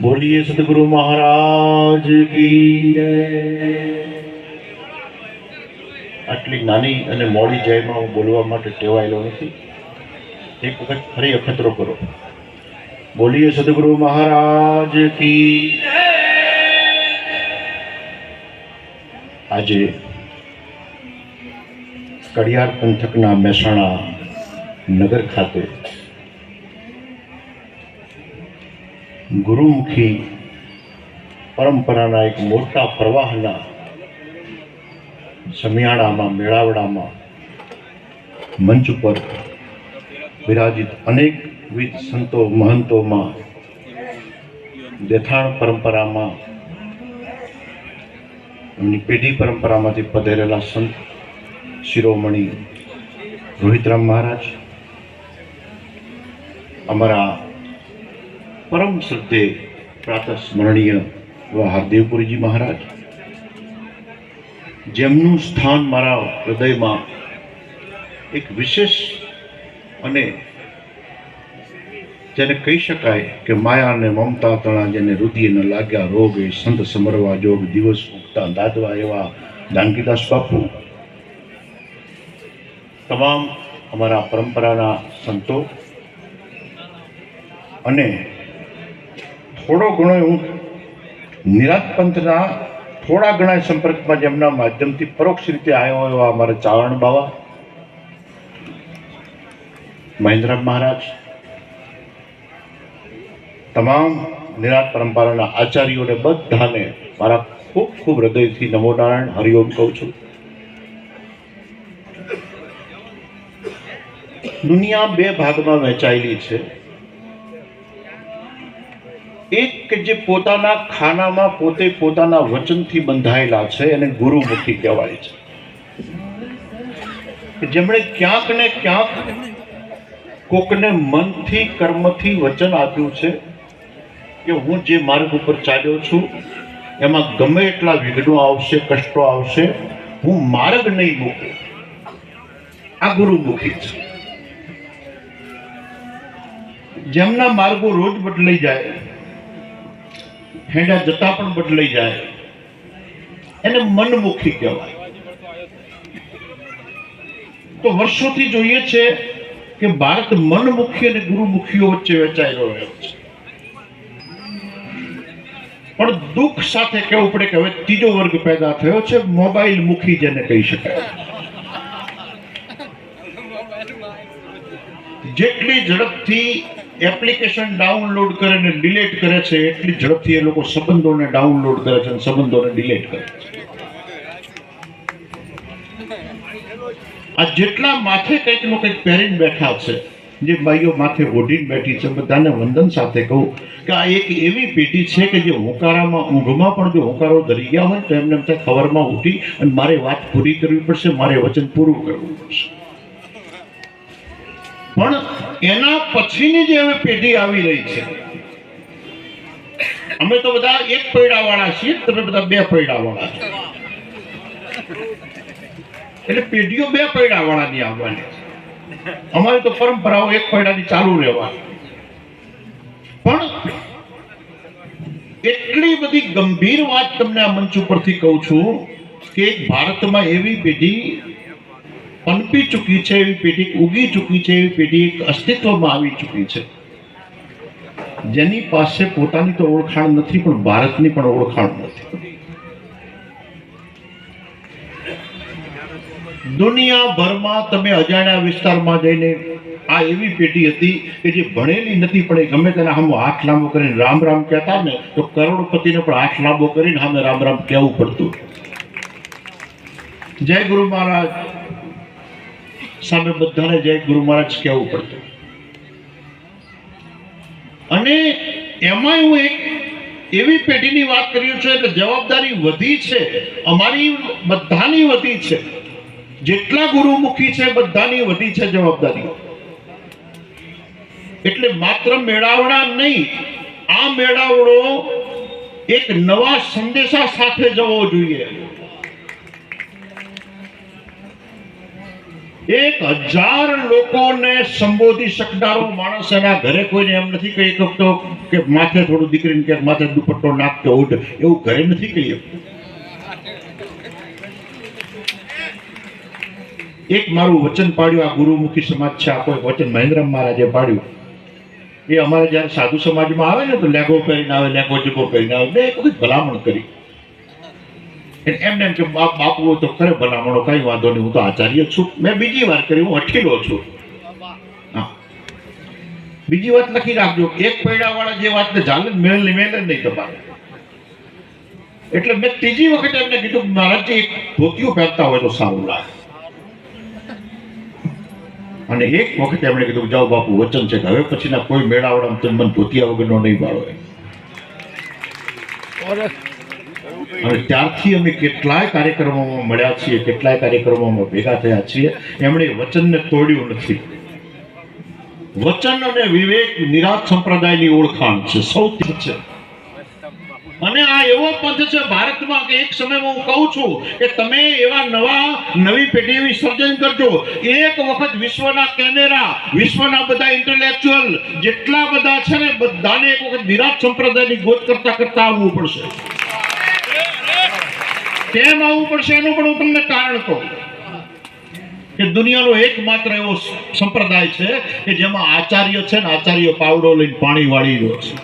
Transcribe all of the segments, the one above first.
બોલીએ સદગુરુ મહારાજ આટલી નાની અને મોડી જયમાં હું બોલવા માટે ટેવાયેલો નથી. એક વખત ફરી અખતરો કરો. બોલીએ સદગુરુ મહારાજ કી આજે કડિયાર પંથકના મહેસાણા નગર ખાતે ગુરુમુખી પરંપરાના એક મોટા પ્રવાહના સમિયાળામાં, મેળાવડામાં મંચ પર વિરાજિત અનેકવિધ સંતો, મહંતોમાં દેથાણ પરંપરામાં, એમની પેઢી પરંપરામાંથી પધરેલા સંત શિરોમણી રોહિતરામ મહારાજ અમારા પરમ શ્રદ્ધે પ્રાતઃ સ્મરણીય એવા હરદેવપુરીજી મહારાજ, જેમનું સ્થાન મારા હૃદયમાં એક વિશેષ અને જેને કહી શકાય કે માયા અને મમતા તણા જેને રુધિરને લાગ્યા, રોગ એ સંત સમરવા, જોગ દિવસ ઉગતા, દાદવા એવા જાનકીદાસ બાપુ, તમામ અમારા પરંપરાના સંતો અને થોડો ઘણો હું નિરાત પંથના થોડા ઘણા સંપર્કમાં જેમના માધ્યમથી પરોક્ષ રીતે આવ્યો એવા અમારા ચાવણ બાવા, મહેન્દ્ર મહારાજ, તમામ નિરાત પરંપરાના આચાર્યોને બધાને મારા ખૂબ ખૂબ હૃદયથી નમો નારાયણ હરિઓમ કહું છું. દુનિયા બે ભાગમાં વહેંચાયેલી છે. એક કે જે પોતાના ખાનામાં પોતે પોતાના વચનથી બંધાયેલા છે એને ગુરુમુખી કહેવાય છે. જેમણે ક્યાંક ને ક્યાંક કોકને મનથી, કર્મથી વચન આપ્યું છે કે હું જે માર્ગ ઉપર ચાલ્યો છું, એમાં ગમે એટલા વિઘ્નો આવશે, કષ્ટો આવશે, હું માર્ગ નહીં મૂકું. આ ગુરુમુખી છે. જેમના માર્ગો રોજ બદલાઈ જાય હેંડા જતા પણ બદલાઈ જાય. એને મનમુખી કહેવાય. તો વર્ષોથી જોઈએ છે કે ભારત મનમુખી અને ગુરુમુખીઓ વચ્ચે વેચાઈ રહ્યો છે. પણ દુઃખ સાથે કહેવું પડે કે હવે ત્રીજો વર્ગ પેદા થયો છે, મોબાઈલ મુખી જેને કહી શકાય. જેટલી ઝડપથી એપ્લિકેશન ડાઉનલોડ કરે ને ડિલેટ કરે છે, એટલી ઝડપથી એ લોકો સંબંધોને ડાઉનલોડ કરે છે અને સંબંધોને ડિલેટ કરે છે. આ જેટલા માથે કંઈકનું કંઈક પહેરીને બેઠા છે જે ભાઈઓ માથે ઓઢીને બેઠી છે, બધાને વંદન સાથે કહું કે આ એક એવી પેઢી છે કે જે હોકારામાં, ઊંઘમાં પણ જો હોકારો ધરી ગયા હોય તો એમને એમ થાય ખબરમાં ઉઠી અને મારે વાત પૂરી કરવી પડશે, મારે વચન પૂરું કરવું પડશે. પણ એના પછીની જે હવે પેઢી આવી રહી છે, અમે તો બધા એક પૈડા વાળા છીએ, તમે બધા બે પૈડા વાળા છો. એટલે પેઢીઓ બે પૈડા વાળાની આવવાની અમારી તો પરંપરાઓ એક પૈડાની ચાલુ રહેવાની. પણ એટલી બધી ગંભીર વાત તમને આ મંચ ઉપરથી કહું છું કે ભારતમાં એવી પેઢી પનપી ચૂકી છે એવી પેઢી, ઉગી ચૂકી છે એવી પેઢી એક અસ્તિત્વમાં આવી ચૂકી છે. જેની પાસે પોતાની તો ઓળખાણ નથી, પણ ભારતની પણ ઓળખાણ નથી. દુનિયાભરમાં તમે અજાણ્યા વિસ્તારમાં જઈને આ એવી પેઢી હતી કે જે ભણેલી નથી, પણ એ ગમે તેના સામે હાથ લાંબો કરીને રામ રામ કહેતા ને, તો કરોડપતિને પણ હાથ લાંબો કરીને સામે રામ રામ કહેવું પડતું. જય ગુરુ મહારાજ. સામે બધાને જય ગુરુ મહારાજ કહેવું પડતું. અને એમાં હું એક એવી પેઢીની વાત કર્યું છે કે જવાબદારી વધી છે, અમારી બધાની વધી છે. જેટલા ગુરુમુખી છે, બધાની વધી છે જવાબદારી. એટલે માત્ર મેળાવડા નહીં, આ મેળાવડો એક નવા સંદેશા સાથે જવો જોઈએ. એક હજાર લોકોને સંબોધી શકનારો માણસ એના ઘરે કોઈને એમ નથી કહી શકતો કે માથે થોડું દીકરીને કે માથે દુપટ્ટો નાખ કે ઉઠ એવું ઘરે નથી કહી એક મારું વચન પાડ્યું, આ ગુરુમુખી સમાજ છે, આ કોઈ વચન મહેન્દ્ર મહારાજે પાડ્યું. એ અમારે જ્યારે સાધુ સમાજમાં આવે ને, તો લેગો પહેરીને આવે, લેગો જગો પહેરીને આવે એક વખત ભલામણ કરી. એમને એમ કે બાપ બાપુ તો ખરે ભલામણો, કઈ વાંધો નહીં, હું તો આચાર્ય છું. મેં બીજી વાર કરી, હું અઠીલો છું. બીજી વાત લખી રાખજો. એક પૈડા વાળા જે વાત ને ચાલે મેળ મેળ જ નહીં તમારે. એટલે મેં ત્રીજી વખત એમને કીધું મહારાજજી એક ધોતિયું પહેરતા હોય તો સારું લાગે. અને એક વખત એમણે કીધું જાઓ બાપુ, વચન છે કે હવે પછીના કોઈ મેળાવડા તમે મને ધોતિયા વગરનો નહીં એમ. અને ત્યારથી અમે કેટલાય કાર્યક્રમોમાં મળ્યા છીએ, કેટલાય કાર્યક્રમોમાં ભેગા થયા છીએ. એમણે વચનને તોડ્યું નથી. વચન અને વિવેક નિરાત સંપ્રદાયની ઓળખાણ છે, સૌથી છે અને આ એવો પંથ છે ભારતમાં કે એક સમયમાં હું કહું છું કે તમે એવા નવા, નવી પેઢી સર્જન કરજો. એક વખત વિશ્વના કેમેરા વિશ્વના બધા ઇન્ટેલેક્ચ્યુઅલ જેટલા બધા છે ને બધાને એક વખત વિરાટ સંપ્રદાયની ગોત કરતા કરતા આવવું પડશે. કેમ આવવું પડશે એનું પણ હું તમને કારણ કહું. કે દુનિયાનો એકમાત્ર એવો સંપ્રદાય છે કે જેમાં આચાર્ય છે ને આચાર્ય પાવડો લઈને પાણી વાળી રહ્યો છે.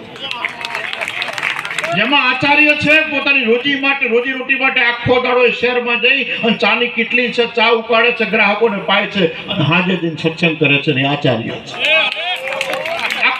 જેમાં આચાર્ય છે પોતાની રોજી માટે, રોજી રોટી માટે આખો દાડો શહેરમાં જઈ અને ચાની કેટલી છે, ચા ઉકાળે છે, ગ્રાહકોને પાય છે અને હાજે દિન સત્સંગ કરે છે ને આચાર્ય છે.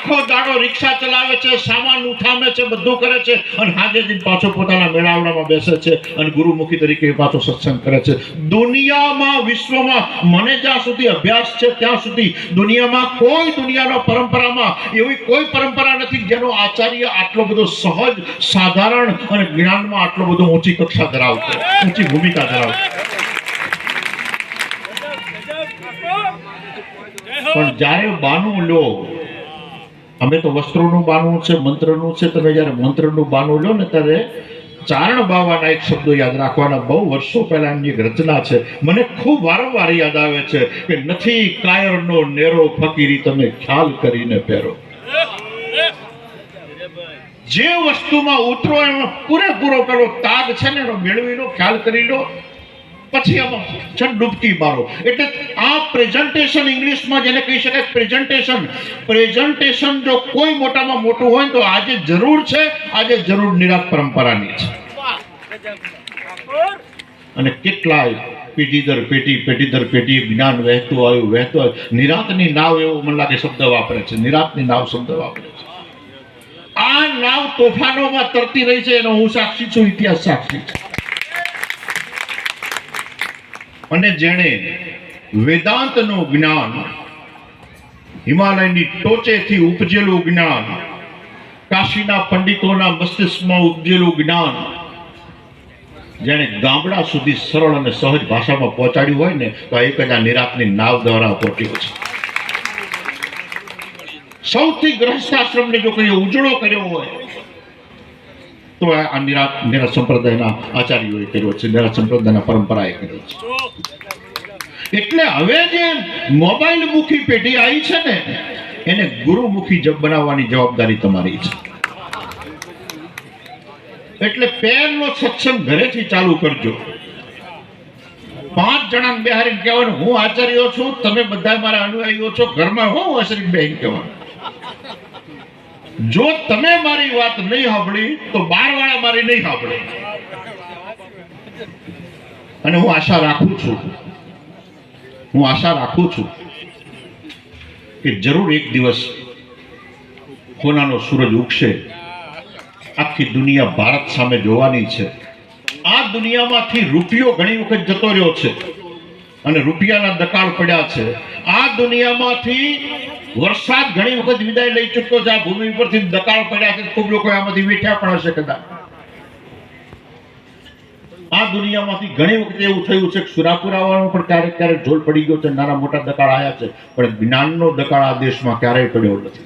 આખો દાડો રિક્ષા ચલાવે છે, સામાન ઉઠામે છે, બધું કરે છે અને હાજે દિન પાછો પોતાના મેળાવડામાં બેસે છે અને ગુરુમુખી તરીકે પાછો સત્સંગ કરે છે. દુનિયામાં, વિશ્વમાં મને જ્યાં સુધી અભ્યાસ છે, ત્યાં સુધી દુનિયામાં કોઈ દુનિયાનો પરંપરામાં એવી કોઈ પરંપરા નથી જેનો આચાર્ય આટલો બધો સહજ, સાધારણ અને જ્ઞાનમાં આટલો બધો ઊંચી કક્ષા ધરાવતો, ઊંચી ભૂમિકા ધરાવતો. પણ જ્યારે બાનું લો અમે તો વસ્ત્રોનું બાનું છે, મંત્રનું છે, તમે જ્યારે મંત્રનું બાનું લો ને ત્યારે ચારણ બાવાના એક શબ્દો યાદ રાખવાના બહુ વર્ષો પહેલા એમની એક રચના છે. મને ખૂબ વારંવાર યાદ આવે છે કે નથી કાયરનો નેરો ફકીરી તમે ખ્યાલ કરીને પહેરો. જે વસ્તુમાં ઉતરો એમાં પૂરેપૂરો પેલો તાગ છે ને એનો મેળવી લો ખ્યાલ કરી લો. પછી છે ડૂબકી મારો. એટલે આ પ્રેઝન્ટેશન ઇંગ્લિશમાં જેને કહી શકાય પ્રેઝન્ટેશન પ્રેઝન્ટેશન જો કોઈ મોટામાં મોટું હોય તો આજે જરૂર છે, આજે જરૂર નિરાત પરંપરાની છે. અને કેટલાય પેઢી દર પેઢી પેઢી દર પેઢી જ્ઞાન વહેતું આવ્યું વહેતું આવ્યું. નિરાતની નાવ એવો મને લાગે શબ્દ વાપરે છે. નિરાતની નાવ શબ્દ વાપરે છે. આ નાવ તોફાનોમાં તરતી રહી છે, એનો હું સાક્ષી છું, ઇતિહાસ સાક્ષી છે. અને જેણે વેદાંતનું જ્ઞાન હિમાલયની ટોચેથી ઉપજેલું જ્ઞાન, કાશીના પંડિતોના મસ્તિષ્કમાં ઉપજેલું જ્ઞાન, જેણે ગામડા સુધી સરળ અને સહજ ભાષામાં પહોંચાડ્યું હોય ને, તો એક જ આ નિરાતની નાવ દ્વારા પહોંચ્યો છે. સૌથી ગ્રહસ્થાશ્રમને જો કોઈ ઉજળો કર્યો હોય તો આ નિરા નિરાત સંપ્રદાયના આચાર્યોએ કર્યો છે નિરા સંપ્રદાયના પરંપરાએ કર્યો છે. એટલે હવે જે મોબાઈલ મુખી પેઢી આવી છે ને, એને ગુરુમુખી જબ બનાવવાની જવાબદારી તમારી છે. એટલે પેનનો સત્સંગ ઘરેથી ચાલુ કરજો. પાંચ જણા બેહારીને કહેવાનું, હું આચાર્ય છું, તમે બધા મારા અનુયાયીઓ છો, ઘરમાં હું અશરીફ બેન કહેવાનું. જો તમે મારી વાત નહીં સાંભળી, તો બાર વાળા મારી નહીં સાંભળે. અને હું આશા રાખું છું, હું આશા રાખું છું કે જરૂર એક દિવસ કોનાનો સૂરજ ઉગશે. આખી દુનિયા ભારત સામે જોવાની છે. આ દુનિયામાંથી રૂપિયો ઘણી વખત જતો રહ્યો છે અને રૂપિયાના દકાળ પડ્યા છે. આ દુનિયામાંથી વરસાદ ઘણી વખત વિદાય લઈ ચૂક્યો છે. આ ભૂમિ પરથી દકાળ પડ્યા છે. ખૂબ લોકો આમાંથી વેઠ્યા પણ હશે કદાચ. આ દુનિયામાંથી ઘણી વખત એવું થયું છે કે સુરાપુરાવાનો પણ ક્યારેક ક્યારેક ઢોલ પડી ગયો છે. નાના મોટા દકાળ આવ્યા છે. પણ જ્ઞાનનો દકાળ આ દેશમાં ક્યારેય પડ્યો નથી.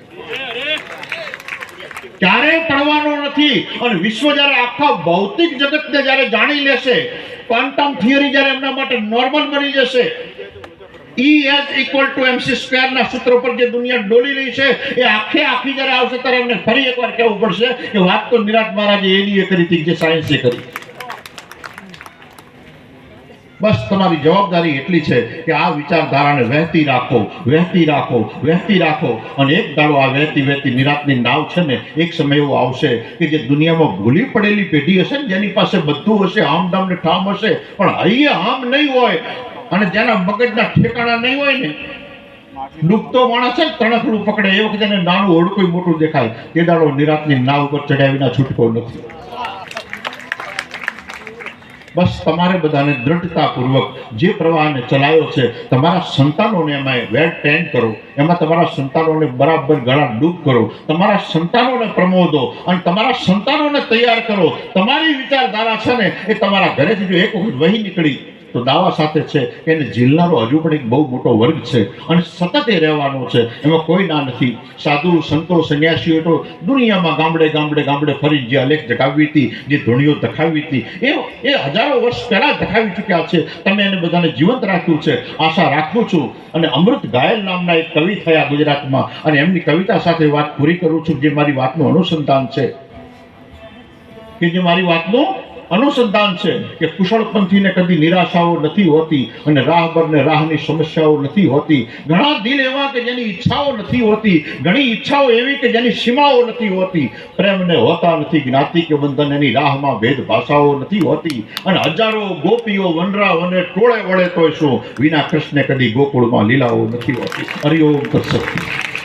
ક્યારેય પડવાનો નથી. અને વિશ્વ જ્યારે આખા ભૌતિક જગતને જ્યારે જાણી લેશે, ક્વોન્ટમ થિયરી જ્યારે એમના માટે નોર્મલ બની જશે તમારી જવાબદારી એટલી છે કે આ વિચારધારાને વહેતી રાખો વહેતી રાખો વહેતી રાખો. અને એક દાડો આ વહેતી વહેતી નિરાતની નાવ છે ને, એક સમય એવો આવશે કે જે દુનિયામાં ભૂલી પડેલી પેઢી હશે ને, જેની પાસે બધું હશે આમ દામ ને ઠામ હશે, પણ અહીંયા આમ નહીં હોય અને જેના મગજના ઠેકાણા નહીં હોય ને ડૂબતો માણસ છે ને પકડે, એ વખતે નાનું ઓળખું મોટું દેખાય. તે દાડો નિરાતની નાવ ઉપર ચડ્યા વિના છૂટકો નથી. બસ તમારે બધાને દ્રઢતાપૂર્વક જે પ્રવાહને ચલાવ્યો છે, તમારા સંતાનોને એમાં વેલ ટ્રેન કરો. એમાં તમારા સંતાનોને બરાબર ગળા ડૂબ કરો. તમારા સંતાનોને પ્રમોદો અને તમારા સંતાનોને તૈયાર કરો. તમારી વિચારધારા છે ને, એ તમારા ઘરેથી જો એક વખત વહી નીકળી તો દાવા સાથે છે. એને ઝીલનારો હજુ પણ એક બહુ મોટો વર્ગ છે અને સતત એ રહેવાનો છે. એમાં કોઈ ના નથી. સાધુ, સંતો, સંન્યાસીઓ તો દુનિયામાં ગામડે ગામડે ગામડે ફરી જે અલેખ જગાવી હતી, જે ધૂણીઓ દખાવી હતી, એ એ હજારો વર્ષ પહેલા દખાવી ચૂક્યા છે. તમે એને બધાને જીવંત રાખ્યું છે. આશા રાખું છું. અને અમૃત ઘાયલ નામના એક કવિ થયા ગુજરાતમાં. અને એમની કવિતા સાથે વાત પૂરી કરું છું જે મારી વાતનું અનુસંધાન છે. કે જે મારી વાતનું અનુસંધાન છે કે કુશળપંથીને કદી નિરાશાઓ નથી હોતી અને રાહબરને રાહની સમસ્યાઓ નથી હોતી. ઘણા દિલ એવા કે જેની ઈચ્છાઓ નથી હોતી. ઘણી ઈચ્છાઓ એવી કે જેની સીમાઓ નથી હોતી. પ્રેમને હોતા નથી જ્ઞાતિ કે બંધન એની રાહમાં ભેદ ભાષાઓ નથી હોતી. અને હજારો ગોપીઓ વનરા વને ટોળે વળે તો શું? વિના કૃષ્ણે કદી ગોકુળમાં લીલાઓ નથી હોતી. હરિઓમ તત્સત.